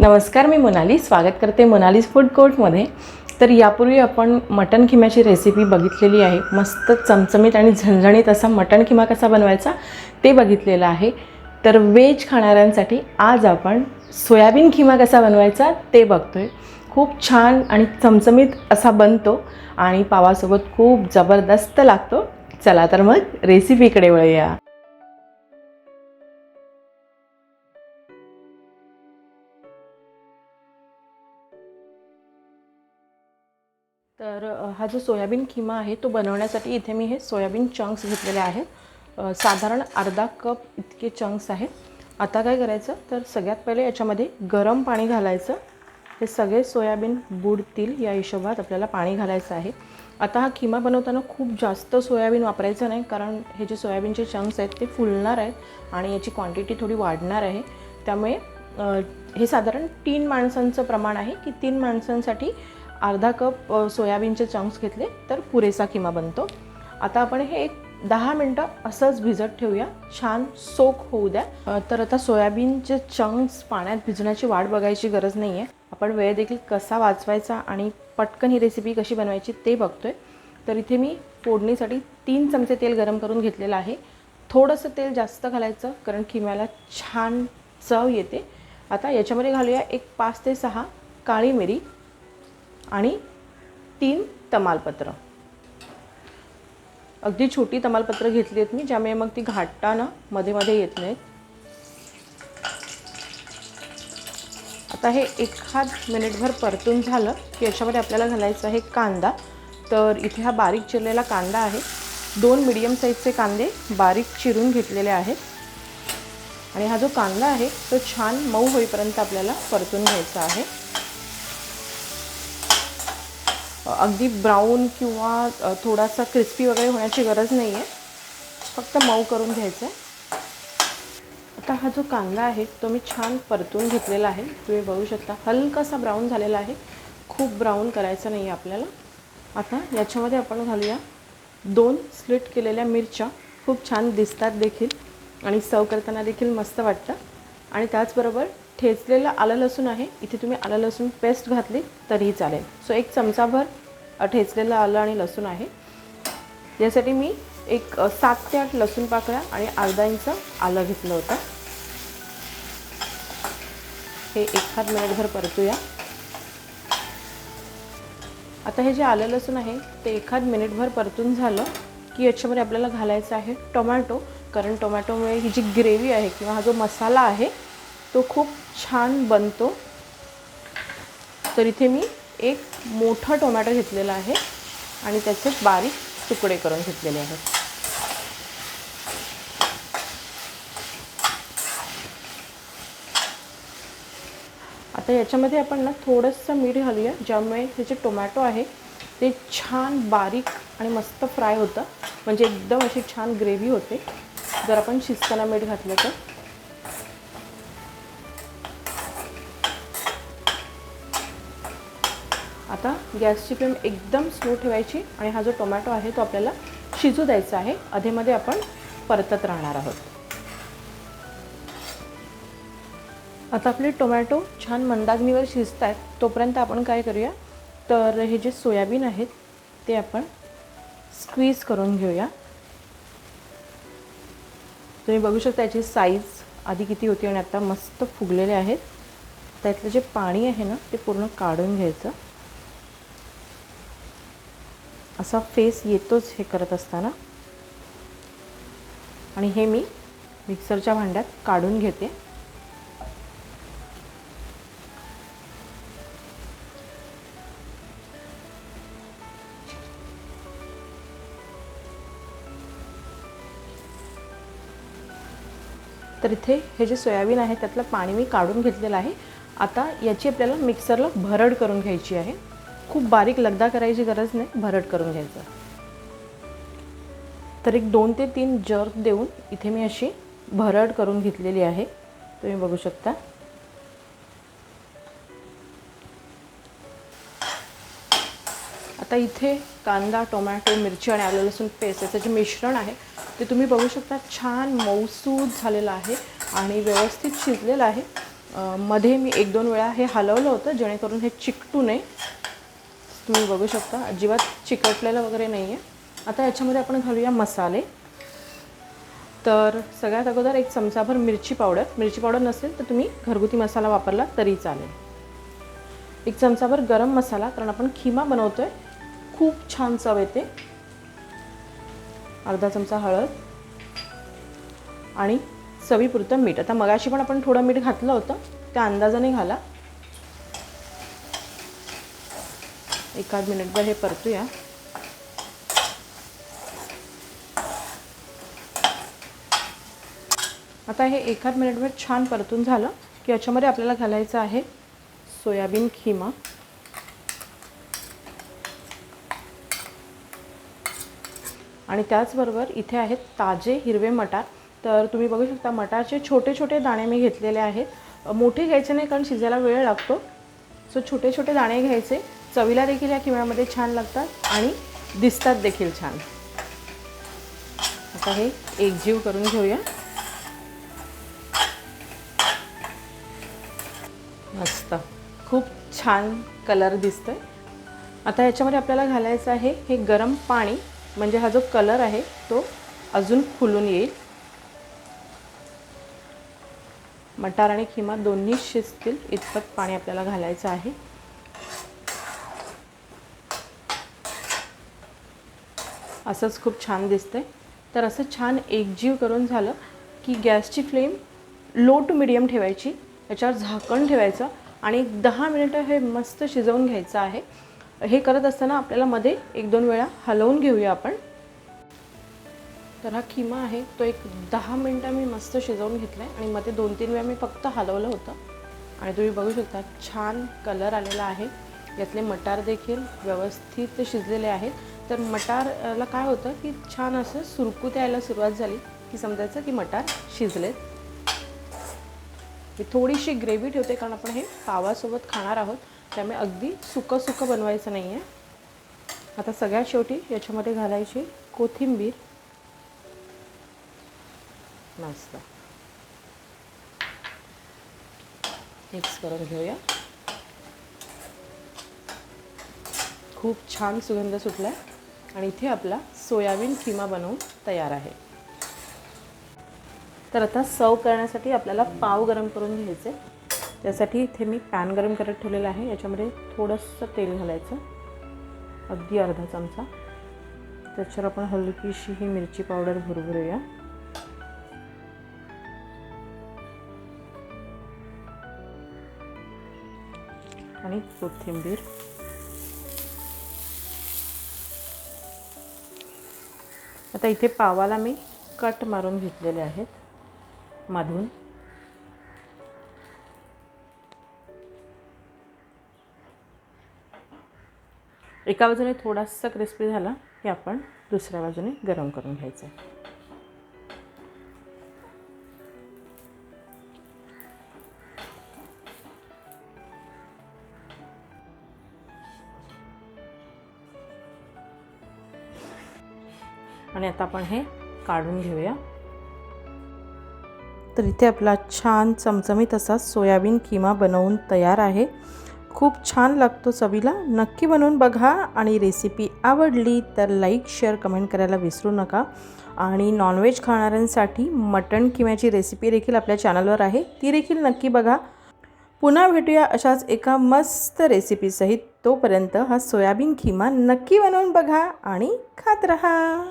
नमस्कार मी मोनाली. स्वागत करते मोनालीज फूड कोर्टमध्ये. तर यापूर्वी आपण मटण खिम्याची रेसिपी बघितलेली आहे. मस्त चमचमीत आणि झणझणीत असा मटण खिमा कसा बनवायचा ते बघितलेलं आहे. तर व्हेज खाणाऱ्यांसाठी आज आपण सोयाबीन खिमा कसा बनवायचा ते बघतोय. खूप छान आणि चमचमीत असा बनतो आणि पावासोबत खूप जबरदस्त लागतो. चला तर मग रेसिपीकडे वळूया. तर हा जो सोयाबीन खिमा आहे तो बनवण्यासाठी इथे मी हे सोयाबीन चंक्स घेतलेले आहेत. साधारण अर्धा कप इतके चंक्स आहेत. आता काय करायचं? तर सगळ्यात पहिले याच्यामध्ये गरम पाणी घालायचं. हे सगळे सोयाबीन बुडतील या हिशोबात आपल्याला पाणी घालायचं आहे. आता हा खिमा बनवताना खूप जास्त सोयाबीन वापरायचं नाही कारण हे जे सोयाबीनचे चंक्स आहेत ते फुलणार आहेत आणि याची क्वांटिटी थोडी वाढणार आहे. त्यामुळे हे साधारण तीन माणसांचं प्रमाण आहे की तीन माणसांसाठी अर्धा कप सोयाबीनचे चंक्स घेतले तर पुरेसा किमा बनतो. आता आपण हे एक दहा मिनटं असंच भिजत ठेवूया. छान सोक होऊ द्या. तर आता सोयाबीनचे चंक्स पाण्यात भिजण्याची वाट बघायची गरज नाही आहे आपण वेळ देखील कसा वाचवायचा आणि पटकन ही रेसिपी कशी बनवायची ते बघतोय. तर इथे मी फोडणीसाठी तीन चमचे तेल गरम करून घेतलेलं आहे. थोडंसं तेल जास्त घालायचं कारण खिम्याला छान चव येते. आता याच्यामध्ये घालूया एक पाच ते सहा काळी मिरी. आणि तीन तमालपत्र. अगदी छोटी तमालपत्र घेतली आहेत मी ज्यामुळे मग ती घाटताना मध्ये मध्ये येत नाहीत. आता हे एखाद मिनिटभर परतून झालं की याच्यामध्ये आपल्याला घालायचं आहे कांदा. तर इथे हा बारीक चिरलेला कांदा आहे. दोन मिडियम साईजचे कांदे बारीक चिरून घेतलेले आहेत. आणि हा जो कांदा आहे तो छान मऊ होईपर्यंत आपल्याला परतून घ्यायचा आहे. अगदी ब्राऊन किंवा थोडासा क्रिस्पी वगैरे होण्याची गरज नाही आहे फक्त मऊ करून घ्यायचं आहे आता हा जो कांदा आहे तो मी छान परतून घेतलेला आहे. तुम्ही बघू शकता हलकासा ब्राऊन झालेला आहे. खूप ब्राऊन करायचं नाही आहे आपल्याला. आता याच्यामध्ये आपण घालूया दोन स्लिट केलेल्या मिरच्या. खूप छान दिसतात देखील आणि सर्व करताना देखील मस्त वाटतं. आणि त्याचबरोबर ठेचलेलं आलं लसूण आहे. इथे तुम्ही आलं लसूण पेस्ट घातली तरीही चालेल. सो एक चमचाभर ठेचलेलं आलं आणि लसूण आहे. यासाठी मी एक सात ते आठ लसूण पाकळ्या आणि अर्धा इंच आलं घेतलं होतं. हे एखाद मिनिटभर परतूया. आता हे जे आलं लसूण आहे ते एखाद मिनिटभर परतून झालं की याच्यामध्ये आपल्याला घालायचं आहे टोमॅटो. कारण टोमॅटोमुळे ही जी ग्रेव्ही आहे किंवा हा जो मसाला आहे तो खूप छान बनतो. तर इथे मी एक मोठा टोमॅटो घेतलेला आहे आणि त्याचे बारीक तुकडे करून घेतलेले आहेत. आता याच्यामध्ये आपण ना थोडंसं मीठ घालूया ज्यामुळे हे जे टोमॅटो आहे ते छान बारीक आणि मस्त फ्राय होतं. म्हणजे एकदम अशी छान ग्रेव्ही होते. जर आपण शिजताना मीठ घातलं तर. आता गॅसची फ्लेम एकदम स्लो ठेवायची आणि हा जो टोमॅटो आहे तो आपल्याला शिजू द्यायचा आहे. अधेमध्ये आपण परतत राहणार आहोत. आता आपले टोमॅटो छान मंदाग्नीवर शिजत आहेत तोपर्यंत आपण काय करूया? तर हे जे सोयाबीन आहेत ते आपण स्क्वीज करून घेऊया. तुम्ही बघू शकता याची साईज आधी किती होती आणि आता मस्त फुगलेले आहेत. त्यातलं जे पाणी आहे ना ते पूर्ण काढून घ्यायचं. असा फेस येतोच हे करत असताना. आणि हे मी मिक्सरच्या भांड्यात काढून घेते. तर इथे हे जे सोयाबीन आहे त्यातलं पाणी मी काढून घेतलेलं आहे. आता याची आपल्याला मिक्सरला भरड करून घ्यायची आहे. खूप बारीक लगदा करायची गरज नाही भरड करून घ्यायचं. तर एक दोन ते तीन जर्क देऊन इथे मी अशी भरड करून घेतलेली आहे. तुम्ही बघू शकता. आता इथे कांदा टोमॅटो मिरची आणि आलं लसूण पेस्ट याचं जे मिश्रण आहे ते तुम्ही बघू शकता. छान मऊसूद झालेलं आहे आणि व्यवस्थित शिजलेलं आहे. मध्ये मी एक दोन वेळा हे हलवलं होतं जेणेकरून हे चिकटू नये. तुम्ही बघू शकता. अजिबात चिकटलेलं वगैरे नाही आहे आता याच्यामध्ये आपण घालूया मसाले. तर सगळ्यात अगोदर एक चमचाभर मिरची पावडर. मिरची पावडर नसेल तर तुम्ही घरगुती मसाला वापरला तरी चालेल. एक चमचाभर गरम मसाला कारण आपण खिमा बनवतोय. खूप छान चव येते. अर्धा चमचा हळद आणि चवीपुरतं मीठ. आता मगाशी पण आपण थोडं मीठ घातलं होतं. त्या अंदाजाने घाला. एखाद मिनिटभर हे परतूया. आता हे एखाद मिनिटभर छान परतून झालं की याच्यामध्ये आपल्याला घालायचं आहे सोयाबीन खिमा. आणि त्याचबरोबर इथे आहेत ताजे हिरवे मटार. तर तुम्ही बघू शकता मटारचे छोटे छोटे दाणे मी घेतलेले आहेत. मोठे घ्यायचे नाही कारण शिजायला वेळ लागतो. सो छोटे छोटे दाणे घ्यायचे. चवीला देखील या किम्यामध्ये छान लागतात आणि दिसतात देखील छान. आता हे एकजीव करून घेऊया. मस्त. खूप छान कलर दिसतोय. आता याच्यामध्ये आपल्याला घालायचं आहे हे गरम पाणी म्हणजे हा जो कलर आहे तो अजून फुलून येईल. मटार आणि खिमा दोन्ही शिजतील इतपत पाणी आपल्याला घालायचं आहे. असंच खूप छान दिसते तर असं छान एकजीव करून झालं की गॅसची फ्लेम लो टू मिडियम ठेवायची याच्यावर झाकण ठेवायचं आणि एक दहा मिनिटं हे मस्त शिजवून घ्यायचं आहे. हे करत असताना आपल्याला मध्ये एक दोन वेळा हलवून घेऊया आपण. तर हा किमा आहे तो एक दहा मिनटं मी मस्त शिजवून घेतला आहे आणि मध्ये दोन तीन वेळा मी फक्त हलवलं होतं. आणि तुम्ही बघू शकता छान कलर आलेला आहे. यातले मटार देखील व्यवस्थित शिजलेले आहेत. तर मटारला काय होतं की छान असं सुरकूत यायला सुरुवात झाली की समजायचं की मटार शिजलेत. मी थोडीशी ग्रेव्ही ठेवते कारण आपण हे पावासोबत खाणार आहोत. त्यामुळे अगदी सुकं सुकं बनवायचं नाही आहे आता सगळ्यात शेवटी याच्यामध्ये घालायची कोथिंबीर. मस्त. मिक्स करून घेऊया. खूप छान सुगंध सुटला आहे आणि इथे आपला सोयाबीन किमा बनवून तयार आहे. तर आता सर्व करण्यासाठी आपल्याला पाव गरम करून घ्यायचे. त्यासाठी इथे मी पॅन गरम करत ठेवलेलं आहे. याच्यामध्ये थोडंसं तेल घालायचं. अगदी अर्धा चमचा. त्याच्यावर आपण हलकीशी ही मिरची पावडर भुरभुरूया. आणि कोथिंबीर. आता इथे पावाला मी कट मारून घेतलेले आहेत. मधून. एका बाजूने थोडासा क्रिस्पी झाला की आपण दुसऱ्या बाजूने गरम करून घ्यायचं आहे. आणि आता आपण हे काढून घेऊया. तर इथे आपला छान चमचमीत असा सोयाबीन किमा बनवून तयार आहे. खूप छान लागतो चवीला. नक्की बनवून बघा आणि रेसिपी आवडली तर लाईक शेअर कमेंट करायला विसरू नका. आणि नॉनव्हेज खाणाऱ्यांसाठी मटण किम्याची रेसिपी देखील आपल्या चॅनलवर आहे. ती देखील नक्की बघा. पुन्हा भेटूया अशाच एका मस्त रेसिपीसहित तोपर्यंत हा सोयाबीन खिमा नक्की बनवून बघा आणि खात रहा.